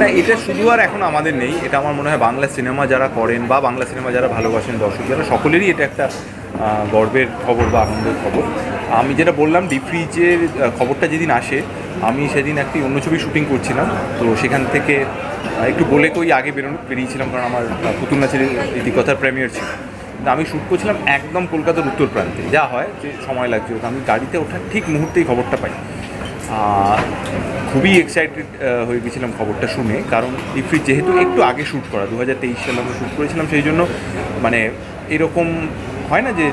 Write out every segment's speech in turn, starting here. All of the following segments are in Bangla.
না, এটা শুধু আর এখন আমাদের নেই। এটা আমার মনে হয় বাংলা সিনেমা যারা করেন বা বাংলা সিনেমা যারা ভালোবাসেন, দর্শক যারা, সকলেরই এটা একটা গর্বের খবর বা আনন্দের খবর। আমি যেটা বললাম ডিপ ফ্রিজের খবরটা যেদিন আসে, আমি সেদিন একটি অন্য ছবি শুটিং করছিলাম। তো সেখান থেকে একটু বলে কই আগে বেরোনো, বেরিয়েছিলাম কারণ আমার পুতুল নাচের ইতিকথার প্রেমিয়ার ছিল। আমি শ্যুট করছিলাম একদম কলকাতার উত্তর প্রান্তে। যা হয় যে সময় লাগছে আমি গাড়িতে ওঠার ঠিক মুহূর্তেই খবরটা পাই। খুবই এক্সাইটেড হয়ে গেছিলাম খবরটা শুনে। কারণ ইফরি যেহেতু একটু আগে শ্যুট করা দু হাজার তেইশ সালে আমরা শ্যুট করেছিলাম, সেই জন্য মানে এরকম হয় না যে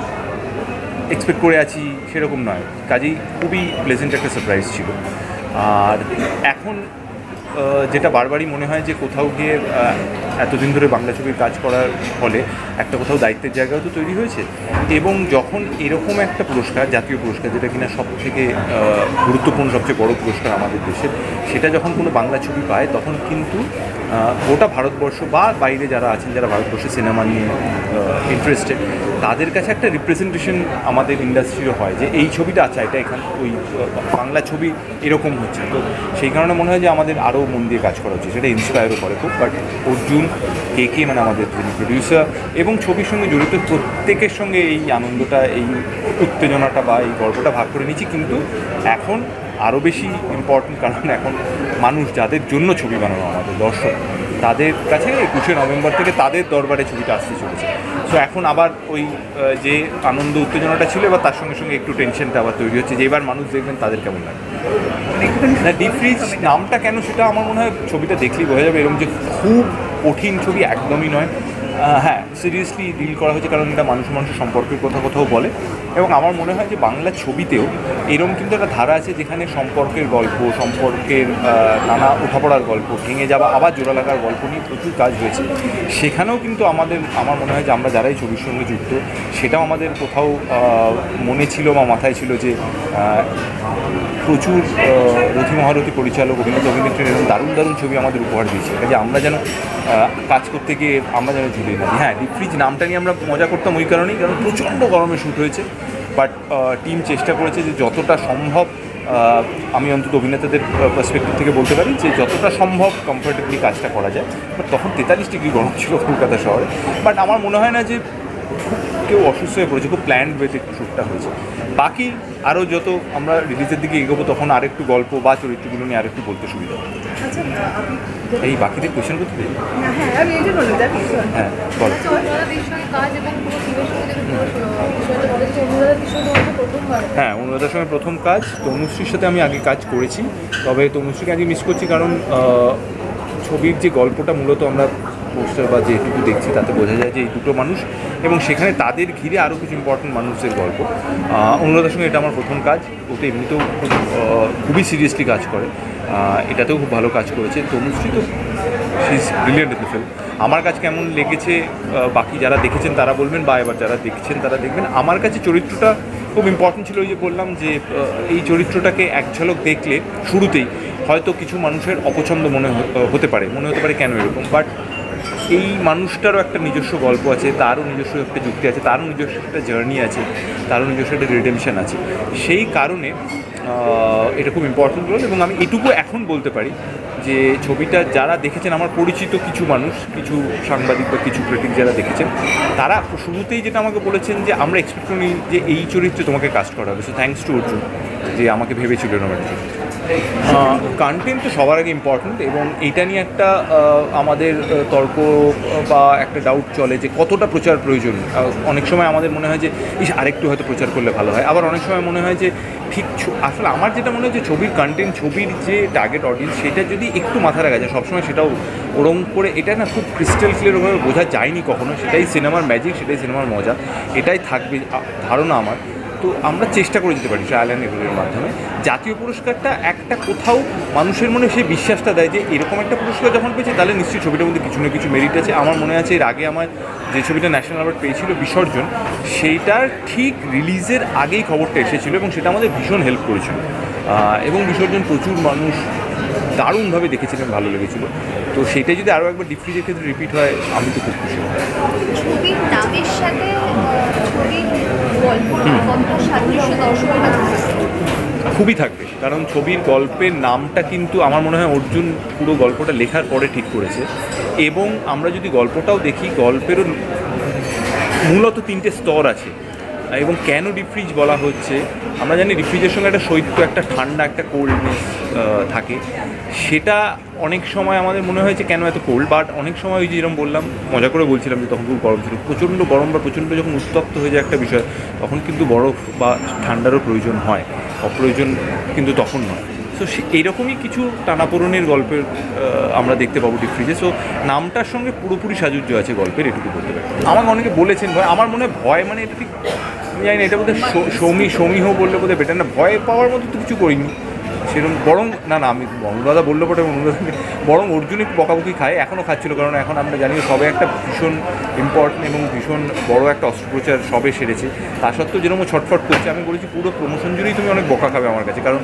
এক্সপেক্ট করে আছি, সেরকম নয়। কাজেই খুবই প্লেজেন্ট একটা সারপ্রাইজ ছিল। আর এখন যেটা বারবারই মনে হয় যে কোথাও গিয়ে এতদিন ধরে বাংলা ছবির কাজ করার ফলে একটা কোথাও দায়িত্বের জায়গাও তো তৈরি হয়েছে। এবং যখন এরকম একটা পুরস্কার, জাতীয় পুরস্কার, যেটা কিনা সব থেকে গুরুত্বপূর্ণ, সবচেয়ে বড় পুরস্কার আমাদের দেশের সেটা যখন কোনো বাংলা ছবি পায়, তখন কিন্তু গোটা ভারতবর্ষ বা বাইরে যারা আছেন, যারা ভারতবর্ষে সিনেমা নিয়ে ইন্টারেস্টেড তাদের কাছে একটা রিপ্রেজেন্টেশন আমাদের ইন্ডাস্ট্রিরও হয় যে, এই ছবিটা আচ্ছা এটা এখান, ওই বাংলা ছবি এরকম হচ্ছে। তো সেই কারণে মনে হয় যে, আমাদের আরও মন দিয়ে কাজ করা উচিত। সেটা ইন্সপায়ারও করে খুব বাট অর্জুন কে কে মানে আমাদের যিনি প্রডিউসার এবং ছবির সঙ্গে জড়িত প্রত্যেকের সঙ্গে এই আনন্দটা, এই উত্তেজনাটা বা এই গল্পটা ভাগ করে নিচ্ছি কিন্তু এখন আরও বেশি ইম্পর্টেন্ট কারণ এখন মানুষ যাদের জন্য ছবি বানানো আমাদের দর্শক, তাদের কাছে একুশে নভেম্বর থেকে তাদের দরবারে ছবিটা আসতে চলেছে। সো এখন আবার ওই যে আনন্দ উত্তেজনাটা ছিল, এবার তার সঙ্গে সঙ্গে একটু টেনশনটা আবার তৈরি হচ্ছে যে এবার মানুষ দেখবেন তাদের কেমন লাগে। না ডিপ ফ্রিজ নামটা কেন সেটা আমার মনে হয় ছবিটা দেখলেই বোঝা যাবে, এরকম যে খুব কঠিন ছবি একদমই নয়। হ্যাঁ সিরিয়াসলি ডিল করা হয়েছে কারণ এটা মানুষ মানুষের সম্পর্কের কথা কোথাও বলে। এবং আমার মনে হয় যে বাংলা ছবিতেও এরকম কিন্তু একটা ধারা আছে যেখানে সম্পর্কের গল্প, সম্পর্কের নানা ওঠাপড়ার গল্প, ভেঙে যাওয়া, আবার জোড়া লাগার গল্প নিয়ে প্রচুর কাজ হয়েছে। সেখানেও কিন্তু আমাদের, আমার মনে হয় যে আমরা যারাই ছবির সঙ্গে যুক্ত, সেটাও আমাদের কোথাও মনে ছিল বা মাথায় ছিল যে প্রচুর রথি মহারথী পরিচালক, অভিনেতা, অভিনেত্রী এরকম দারুণ দারুণ ছবি আমাদের উপহার দিয়েছে। কাজে আমরা যেন কাজ করতে গিয়ে আমরা যেন না হ্যাঁ ডিপ ফ্রিজ নামটা নিয়ে আমরা মজা করতাম ওই কারণেই, কারণ প্রচণ্ড গরমে শ্যুট হয়েছে। বাট টিম চেষ্টা করেছে যে যতটা সম্ভব আমি অন্তত অভিনেতাদের পার্সপেক্টিভ থেকে বলতে পারি যে যতটা সম্ভব কমফর্টেবলি কাজটা করা যায়। বাট তখন তেতাল্লিশ ডিগ্রি গরম ছিল কলকাতা শহরে। বাট আমার মনে হয় না যে কেউ অসুস্থ হয়ে পড়েছে খুব প্ল্যান্ড ওয়েতে শ্যুটটা হয়েছে। বাকি আরও যত আমরা রিলিজের দিকে এগোবো তখন আরেকটু গল্প বা চরিত্রগুলো নিয়ে আরেকটু বলতে সুবিধা হবে। আচ্ছা এই বাকিদের কোয়েশ্চেন করতে দেবে হ্যাঁ হ্যাঁ বলো। প্রথমবার হ্যাঁ অনুরাধার সঙ্গে প্রথম কাজ তনুশ্রীর সাথে আমি আগে কাজ করেছি তবে তনুশ্রীকে আজকে মিস করছি কারণ ছবির যে গল্পটা মূলত আমরা পোস্টার বা যেটুকু দেখছি, তাতে বোঝা যায় যে এই দুটো মানুষ এবং সেখানে তাদের ঘিরে আরও কিছু ইম্পর্টেন্ট মানুষদের গল্প। অনুরাধার সঙ্গে এটা আমার প্রথম কাজ। ওতে এমনিতেও খুব খুবই সিরিয়াসলি কাজ করে। এটাতেও খুব ভালো কাজ করেছে। তনুশ্রী তো ইজ ব্রিলিয়ান্ট ইন ফিল্ম আমার কাছে কেমন লেগেছে বাকি যারা দেখেছেন তারা বলবেন বা এবার যারা দেখছেন তারা দেখবেন। আমার কাছে চরিত্রটা খুব ইম্পর্টেন্ট ছিল ওই যে বললাম যে এই চরিত্রটাকে এক ঝলক দেখলে শুরুতেই হয়তো কিছু মানুষের অপছন্দ মনে হতে পারে, মনে হতে পারে কেন এরকম? বাট এই মানুষটারও একটা নিজস্ব গল্প আছে, তারও নিজস্ব একটা যুক্তি আছে, তারও নিজস্ব একটা জার্নি আছে, তারও নিজস্ব একটা রিডেমশন আছে। সেই কারণে এটা খুব ইম্পর্টেন্ট রোল এবং আমি এটুকু এখন বলতে পারি যে ছবিটা যারা দেখেছেন, আমার পরিচিত কিছু মানুষ, কিছু সাংবাদিক বা কিছু ক্রিটিক যারা দেখেছেন, তারা শুরুতেই যেটা আমাকে বলেছেন যে আমরা এক্সপেক্ট করিনি যে এই চরিত্রে তোমাকে কাস্ট করা হবে। সো থ্যাঙ্কস টু অর্জুন যে আমাকে ভেবেছিল এরকম। কন্টেন্ট তো সবার আগে ইম্পর্ট্যান্ট এবং এটা নিয়ে একটা আমাদের তর্ক বা একটা ডাউট চলে যে কতটা প্রচার প্রয়োজন অনেক সময় আমাদের মনে হয় যে, ইস, আরেকটু হয়তো প্রচার করলে ভালো হয়। আবার অনেক সময় মনে হয় যে, ঠিক আসলে আমার যেটা মনে হয় যে, ছবির কন্টেন্ট ছবির যে টার্গেট অডিয়েন্স সেটা যদি একটু মাথা রাখা যায়, সবসময় সেটাও ওরম করে, এটা না খুব ক্রিস্টাল ক্লিয়ারভাবে বোঝা যায়নি কখনো। সেটাই সিনেমার ম্যাজিক সেটাই সিনেমার মজা। এটাই থাকবে ধারণা আমার। তো আমরা চেষ্টা করে যেতে পারি ট্রায়াল অ্যান্ড এগুলোর মাধ্যমে। জাতীয় পুরস্কারটা একটা কোথাও মানুষের মনে সেই বিশ্বাসটা দেয় যে এরকম একটা পুরস্কার যখন পেয়েছে, তাহলে নিশ্চয়ই ছবিটার মধ্যে কিছু না কিছু মেরিট আছে। আমার মনে আছে এর আগে আমার যে ছবিটা ন্যাশনাল অ্যাওয়ার্ড পেয়েছিল, বিসর্জন, সেইটার ঠিক রিলিজের আগেই খবরটা এসেছিল এবং সেটা আমাদের ভীষণ হেল্প করেছিল। এবং বিসর্জন প্রচুর মানুষ দারুণভাবে দেখেছিলেন, ভালো লেগেছিল। তো সেটাই যদি আরও একবার ডিফ্রিজের ক্ষেত্রে রিপিট হয়, আমি তো খুব খুশি হব। খুবই থাকবে, কারণ ছবির গল্পের নামটা কিন্তু আমার মনে হয় অর্জুন পুরো গল্পটা লেখার পরে ঠিক করেছে। এবং আমরা যদি গল্পটাও দেখি, গল্পেরও মূলত তিনটে স্তর আছে। এবং কেন ডিফ্রিজ বলা হচ্ছে? আমরা জানি ডিফ্রিজের সঙ্গে একটা শৈত্য, একটা ঠান্ডা, একটা কোল্ডনেস থাকে। সেটা অনেক সময় আমাদের মনে হয়েছে কেন এত কোল্ড বাট অনেক সময় ওই যেরকম বললাম, মজা করে বলছিলাম যে তখন খুব গরম ছিল। প্রচণ্ড গরম বা প্রচণ্ড যখন উত্তপ্ত হয়ে যায় একটা বিষয়, তখন কিন্তু বরফ বা ঠান্ডারও প্রয়োজন হয়। অপ্রয়োজন কিন্তু তখন নয়। সো এইরকমই কিছু টানাপোড়নের গল্পের আমরা দেখতে পাবো ডিফ্রিজে সো নামটার সঙ্গে পুরোপুরি সাজুজ্য আছে গল্পের, এটুকু বলতে পারি। আমাকে অনেকে বলেছেন, ভয় আমার মনে হয় ভয় মানে এটা ঠিক আমি জানি না, এটা বোধহয় সৌমি সৌমিহ বললে বোধহয় বেটার না। ভয় পাওয়ার মতো তো কিছু করিনি। সেরকম বরং না না, আমি অনুরাধা বলল বটে অনুরাধা বরং অর্জুনই বকাবকি খায় এখনও খাচ্ছিল। কারণ এখন আমরা জানি সবে একটা ভীষণ ইম্পর্টেন্ট এবং ভীষণ বড় একটা অস্ত্রোপচার সবে সেরেছে। তা সত্ত্বেও যেরকম ছটফট করছে, আমি বলেছি পুরো প্রমোশন জুড়েই তুমি অনেক বকা খাবে আমার কাছে। কারণ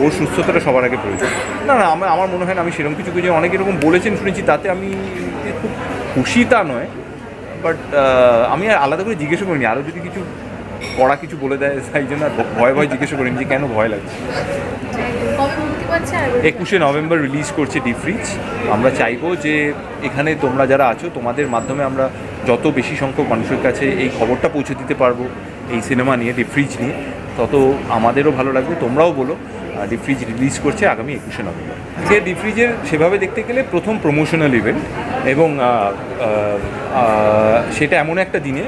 ওর সুস্থতাটা সবার আগে প্রয়োজন। না না আমার আমার মনে হয় না আমি সেরকম কিছু কিছু অনেক এরকম বলেছেন শুনেছি তাতে আমি খুব খুশি তা নয়। বাট আমি আর আলাদা করে জিজ্ঞেসও করিনি। আরও যদি কিছু কড়া কিছু বলে দেয় তাই জন্য আর ভয় ভয় জিজ্ঞেস করিনি যে কেন ভয় লাগছে। একুশে নভেম্বর রিলিজ করছে ডিফ্রিজ আমরা চাইব যে এখানে তোমরা যারা আছো তোমাদের মাধ্যমে আমরা যত বেশি সংখ্যক মানুষের কাছে এই খবরটা পৌঁছে দিতে পারব এই সিনেমা নিয়ে ডিফ্রিজ নিয়ে। তত আমাদেরও ভালো লাগবে তোমরাও বলো। ডিফ্রিজ রিলিজ করছে আগামী একুশে নভেম্বর। সে ডিফ্রিজের সেভাবে দেখতে গেলে প্রথম প্রমোশনাল ইভেন্ট এবং সেটা এমন একটা দিনে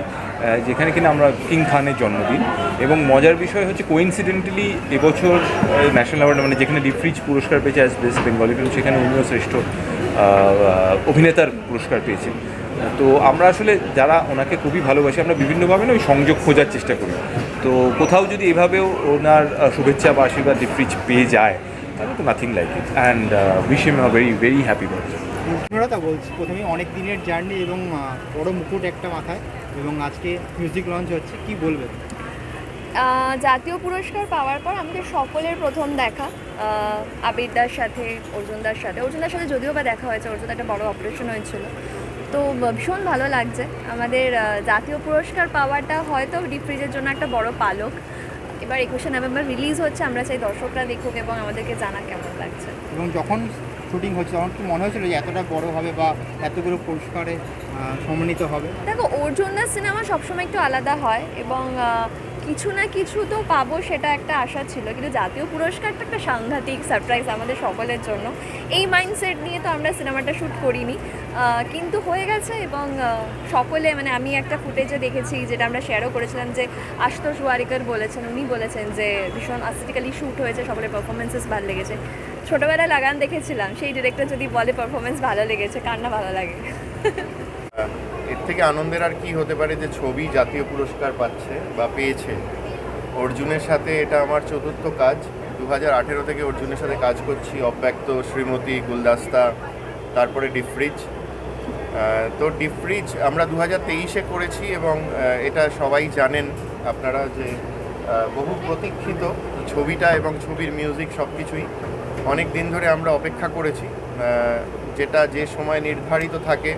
যেখানে কিনা আমরা কিং খানের জন্মদিন এবং মজার বিষয় হচ্ছে কোইন্সিডেন্টালি এবছর ন্যাশনাল অ্যাওয়ার্ড মানে যেখানে ডিফ্রিজ পুরস্কার পেয়েছে অ্যাজ বেস্ট বেঙ্গলি ফিল্ম সেখানে উনিও শ্রেষ্ঠ অভিনেতার পুরস্কার পেয়েছেন তো আমরা আসলে যারা ওনাকে খুবই ভালোবাসি আমরা বিভিন্নভাবে না ওই সংযোগ খোঁজার চেষ্টা করি। তো কোথাও যদি এভাবেও ওনার শুভেচ্ছা বা আশীর্বাদ ডিফ্রিজ পেয়ে যায় তাহলে তো nothing like it and wish him a very very happy birthday Anuradha বলছি প্রথমে অনেক দিনের জার্নি এবং বড় মুকুট একটা মাথায় এবং আজকে মিউজিক লঞ্চ হচ্ছে কি বলবে আহ, জাতীয় পুরস্কার পাওয়ার পর আমাদের সকলের প্রথম দেখা আবিরদার সাথে অর্জুনদার সাথে। অর্জুনদার সাথে যদিও বা দেখা হয়েছে অর্জুন একটা বড় অপারেশন হয়েছিল। তো ভীষণ ভালো লাগছে। আমাদের জাতীয় পুরস্কার পাওয়াটা হয়তো ডিফ্রিজের জন্য একটা বড় পালক। এবার একুশে নভেম্বর রিলিজ হচ্ছে আমরা চাই দর্শকরা দেখুক এবং আমাদেরকে জানা কেমন লাগছে। এবং যখন শুটিং হচ্ছে তখন কি মনে হয়েছিল যে এতটা বড় হবে বা এতগুলো পুরস্কারে সম্মানিত হবে? দেখো অর্জুনদার সিনেমা সবসময় একটু আলাদা হয় এবং কিছু না কিছু তো পাবো, সেটা একটা আশা ছিল। কিন্তু জাতীয় পুরস্কারটা একটা সাংঘাতিক সারপ্রাইজ আমাদের সকলের জন্য। এই মাইন্ডসেট নিয়ে তো আমরা সিনেমাটা শ্যুট করিনি। কিন্তু হয়ে গেছে এবং সকলে মানে আমি একটা ফুটেজে দেখেছি যেটা আমরা শেয়ারও করেছিলাম যে আশুতোষ ওয়ারিকার বলেছেন, উনি বলেছেন যে ভীষণ অ্যাস্থেটিক্যালি শ্যুট হয়েছে, সকলের পারফরমেন্সেস ভালো লেগেছে। ছোটোবেলায় লাগান দেখেছিলাম, সেই ডিরেক্টর যদি বলে পারফরমেন্স ভালো লেগেছে, কার না ভালো লাগে? থেকে আনন্দের আর কি হতে পারে যে ছবি জাতীয় পুরস্কার পাচ্ছে বা পেয়েছে? অর্জুনের সাথে এটা আমার চতুর্থ কাজ। দু হাজার আঠেরো থেকে অর্জুনের সাথে কাজ করছি, অব্যক্ত শ্রীমতী গুলদাস্তা, তারপরে ডিফ্রিজ তো ডিফ্রিজ আমরা দু হাজার তেইশে করেছি এবং এটা সবাই জানেন, আপনারা যে বহু প্রতীক্ষিত ছবিটা এবং ছবির মিউজিক সব কিছুই অনেক দিন ধরে আমরা অপেক্ষা করেছি। যেটা যে সময় নির্ধারিত থাকে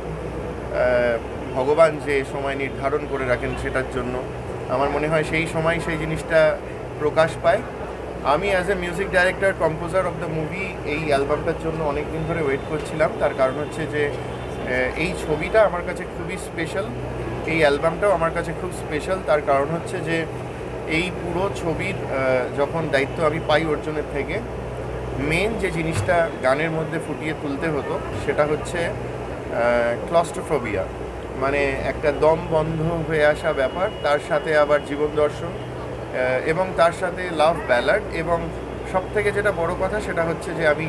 ভগবান যে সময় নির্ধারণ করে রাখেন সেটার জন্য আমার মনে হয় সেই সময় সেই জিনিসটা প্রকাশ পায়। আমি as a music director composer of the movie এই অ্যালবামটার জন্য অনেক দিন ধরে ওয়েট করছিলাম। তার কারণ হচ্ছে যে এই ছবিটা আমার কাছে খুবই স্পেশাল এই অ্যালবামটাও আমার কাছে খুব স্পেশাল তার কারণ হচ্ছে যে, এই পুরো ছবির যখন দায়িত্ব আমি পাই অর্জুনের থেকে মেন যে জিনিসটা গানের মধ্যে ফুটিয়ে তুলতে হতো সেটা হচ্ছে ক্লস্ট্রোফোবিয়া মানে একটা দম বন্ধ হয়ে আসা ব্যাপার, তার সাথে আবার জীবন দর্শন এবং তার সাথে লাভ ব্যালাড এবং সব থেকে যেটা বড় কথা সেটা হচ্ছে যে আমি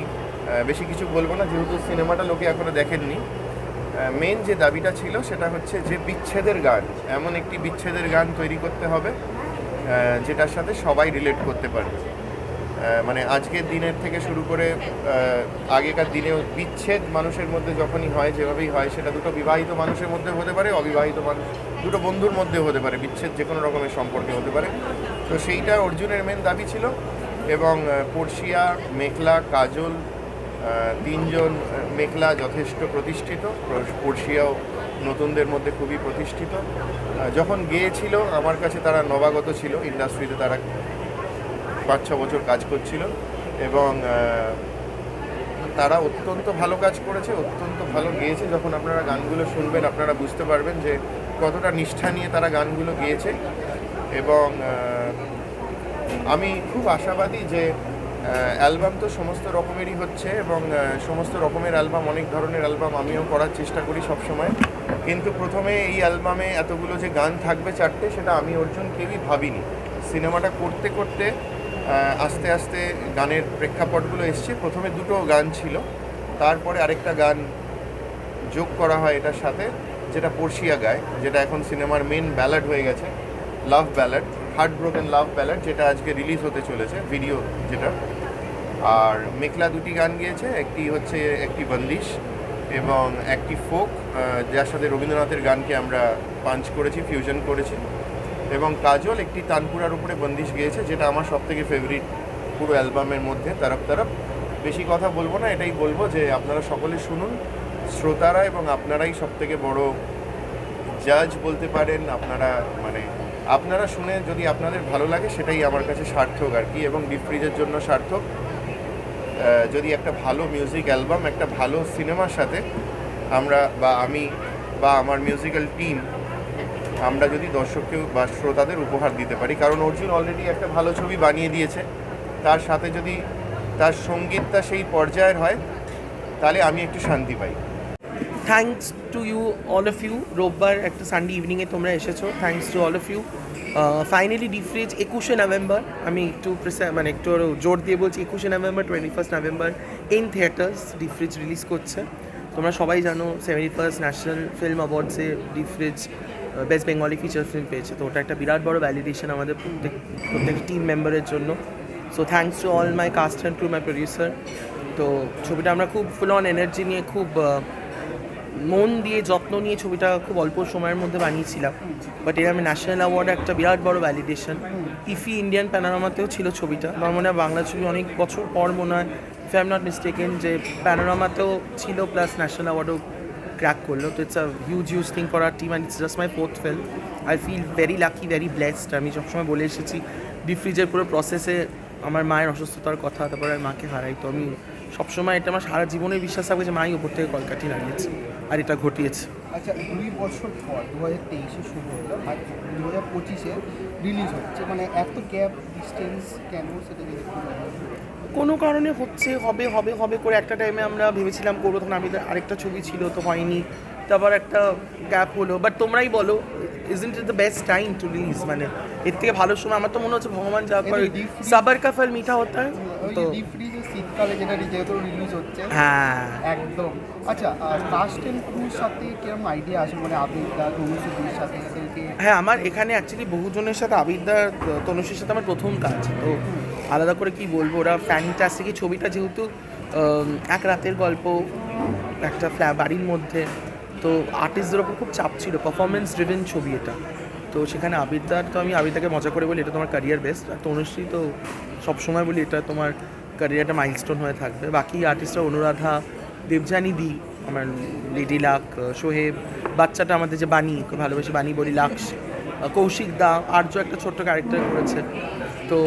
বেশি কিছু বলব না, যেহেতু সিনেমাটা লোকে এখনও দেখেননি। মেন যে দাবিটা ছিল সেটা হচ্ছে যে বিচ্ছেদের গান, এমন একটি বিচ্ছেদের গান তৈরি করতে হবে যেটার সাথে সবাই রিলেট করতে পারবে। মানে আজকের দিনের থেকে শুরু করে আগেকার দিনেও বিচ্ছেদ মানুষের মধ্যে যখনই হয়, যেভাবেই হয়, সেটা দুটো বিবাহিত মানুষের মধ্যে হতে পারে, অবিবাহিত মানুষ, দুটো বন্ধুর মধ্যে হতে পারে, বিচ্ছেদ যে কোনো রকমের সম্পর্কে হতে পারে। তো সেইটা অর্জুনের মেন দাবি ছিল এবং পড়শিয়া মেঘলা কাজল তিনজন মেঘলা যথেষ্ট প্রতিষ্ঠিত পড়শিয়াও নতুনদের মধ্যে খুবই প্রতিষ্ঠিত। যখন গিয়েছিল, আমার কাছে তারা নবাগত ছিল ইন্ডাস্ট্রিতে তারা পাঁচ ছ বছর কাজ করছিল এবং তারা অত্যন্ত ভালো কাজ করেছে, অত্যন্ত ভালো গেয়েছে। যখন আপনারা গানগুলো শুনবেন, আপনারা বুঝতে পারবেন যে কতটা নিষ্ঠা নিয়ে তারা গানগুলো গেয়েছে। এবং আমি খুব আশাবাদী যে অ্যালবাম তো সমস্ত রকমেরই হচ্ছে এবং সমস্ত রকমের অ্যালবাম, অনেক ধরনের অ্যালবাম আমিও করার চেষ্টা করি সব সময় কিন্তু প্রথমে এই অ্যালবামে এতগুলো যে গান থাকবে চারটে, সেটা আমি অর্জুন কেউই ভাবিনি। সিনেমাটা করতে করতে আস্তে আস্তে গানের প্রেক্ষাপটগুলো এসছে। প্রথমে দুটো গান ছিল, তারপরে আরেকটা গান যোগ করা হয় এটার সাথে, যেটা পড়শিয়া গায়, যেটা এখন সিনেমার মেন ব্যালাড হয়ে গেছে love ballad heart broken love ballad যেটা আজকে রিলিজ হতে চলেছে ভিডিও যেটা। আর মেঘলা দুটি গান গিয়েছে, একটি হচ্ছে একটি বন্দিশ এবং একটি ফোক যার সাথে রবীন্দ্রনাথের গানকে আমরা পাঞ্চ করেছি ফিউশন করেছি। এবং কাজল একটি তানপুরার উপরে বন্দিশ গিয়েছে, যেটা আমার সব থেকে ফেভারিট পুরো অ্যালবামের মধ্যে তারফ তারফ বেশি কথা বলব না, এটাই বলব যে আপনারা সকলে শুনুন। শ্রোতারা এবং আপনারাই সব থেকে বড় জাজ বলতে পারেন, আপনারা মানে আপনারা শুনে যদি আপনাদের ভালো লাগে, সেটাই আমার কাছে সার্থক আর কি, এবং ডিপ ফ্রিজের জন্য সার্থক। যদি একটা ভালো মিউজিক অ্যালবাম একটা ভালো সিনেমার সাথে আমরা বা আমি বা আমার মিউজিক্যাল টিম আমরা যদি দর্শককে বা শ্রোতাদের উপহার দিতে পারি, কারণ অর্জুন অলরেডি একটা ভালো ছবি বানিয়ে দিয়েছে। তার সাথে যদি তার সঙ্গীতটা সেই পর্যায়ের হয়, তাহলে আমি একটু শান্তি পাই। Thanks to you all of you রোববার একটা সানডে ইভিনিংয়ে তোমরা এসেছ। Thanks to all of you finally Defreeze একুশে নভেম্বর আমি একটু মানে একটু জোর দিয়ে বলছি, একুশে November twenty first November in theatres Deep Fridge release করছে। তোমরা সবাই জানো seventy first national film অ্যাওয়ার্ডসে Deep Fridge best Bengali feature film পেয়েছে। তো ওটা একটা বিরাট বড় ভ্যালিডেশন আমাদের প্রত্যেক প্রত্যেক টিম মেম্বারের জন্য। So thanks to all my cast and to my producer তো ছবিটা আমরা খুব ফুল অন এনার্জি নিয়ে খুব মন দিয়ে, যত্ন নিয়ে ছবিটা খুব অল্প সময়ের মধ্যে বানিয়েছিলাম। বাট এর আমি ন্যাশনাল অ্যাওয়ার্ড একটা বিরাট বড় ভ্যালিডেশন ইফি ইন্ডিয়ান প্যানোরামাতেও ছিল ছবিটা। আমার মনে হয় বাংলা ছবি অনেক বছর পর মনে হয় if I am not mistaken যে প্যানোরামাতেও ছিল প্লাস ন্যাশনাল অ্যাওয়ার্ডও ক্র্যাক করল। তো it's a huge huge thing for our team and it's just my fourth film I feel very lucky very blessed আমি সবসময় বলে এসেছি ডিপ ফ্রিজের পুরো প্রসেসে আমার মায়ের অসুস্থতার কথা, তারপরে মাকে হারাই। তো আমি সবসময় এটা আমার সারা জীবনের বিশ্বাস থাকবে যে মাই ওপর থেকে কলকাঠি নামিয়েছে আর এটা ঘটিয়েছে। আচ্ছা দুই বছর পর দু হাজার তেইশে শুরু হলো, আর দু হাজার পঁচিশে রিলিজ হচ্ছে মানে এত গ্যাপ ডিস্টেন্স কেন সেটা। কোনো কারণে হচ্ছে হবে হবে হবে করে একটা টাইমে আমরা ভেবেছিলাম করব তখন আমি আরেকটা ছবি ছিল তো হয়নি। তারপর একটা গ্যাপ হলো। বাট তোমরাই বলো isn't it the best time to release মানে এর থেকে ভালো সময় আমার তো মনে হচ্ছে ভগবান যা করে সাবার কা ফল মিঠা হতা তো শীতকালে যেটা যেহেতু রিলিজ হচ্ছে হ্যাঁ। একদম। আচ্ছা কাস্ট অ্যান্ড ক্রুর সাথে কীরকম আইডিয়া আছে? মানে আবেদা সাথে হ্যাঁ আমার এখানে অ্যাকচুয়ালি বহুজনের সাথে আবিদ্যার তনুশ্রীর সাথে আমার প্রথম কাজ তো আলাদা করে কি বলব? ওরা ফ্যান্টাস্টিক ছবিটা যেহেতু এক রাতের গল্প, একটা ফ্ল্যা, বাড়ির মধ্যে, তো আর্টিস্টদের ওপর খুব চাপ ছিল পারফরমেন্স ড্রিভেন ছবি এটা। তো সেখানে আবিদ্যার তো আমি আবিদাকে মজা করে বলি, এটা তোমার ক্যারিয়ার বেস্ট আর তনুশ্রী তো সবসময় বলি, এটা তোমার ক্যারিয়ারটা মাইলস্টোন হয়ে থাকবে। বাকি আর্টিস্টরা অনুরাধা দেবজানি দি, আমার লেডি লাক সোহেব, বাচ্চাটা আমাদের যে বাণী, খুব ভালোবেসে বাণী বলি, লাক্স। কৌশিক দা, আর্য একটা ছোট্ট ক্যারেক্টার করেছে। তো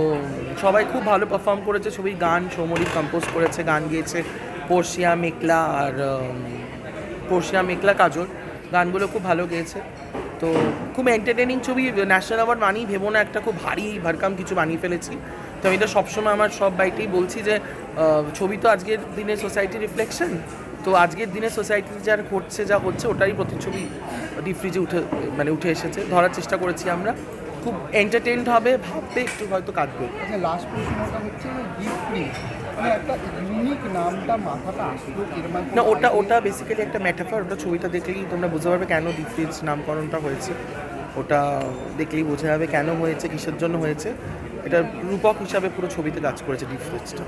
সবাই খুব ভালো পারফর্ম করেছে, ছবি, গান সৌমরি কম্পোজ করেছে, গান গিয়েছে। পর্শিয়া মেকলা আর পর্শিয়া মেকলা কাজল। গানগুলো খুব ভালো গেয়েছে। তো খুব এন্টারটেনিং ছবি ন্যাশনাল অ্যাওয়ার্ড মানেই ভেবো না, একটা খুব ভারী ভারকাম কিছু বানিয়ে ফেলেছি। তো আমি তো সবসময় আমার সব বাইটেই বলছি যে ছবি তো আজকের দিনে সোসাইটি রিফ্লেকশন তো আজকের দিনে সোসাইটি যার ঘটছে যা হচ্ছে ওটারই প্রতিচ্ছবি ডিপ ফ্রিজে উঠে মানে উঠে এসেছে। ধরার চেষ্টা করেছি আমরা। খুব এন্টারটেইনড হবে ভাববে একটু হয়তো কাঁদবে। আচ্ছা লাস্ট প্রশ্নটা হচ্ছে ডিপ ফ্রিজ মানে কীরকম না ওটা ওটা বেসিক্যালি একটা মেটাফার ওটা ছবিটা দেখলেই তোমরা বুঝতে পারবে কেন ডিপ ফ্রিজ নামকরণটা হয়েছে। ওটা দেখলেই বোঝা যাবে কেন হয়েছে কিসের জন্য হয়েছে। এটা রূপক হিসাবে পুরো ছবিতে কাজ করেছে ডিপ ফ্রিজটা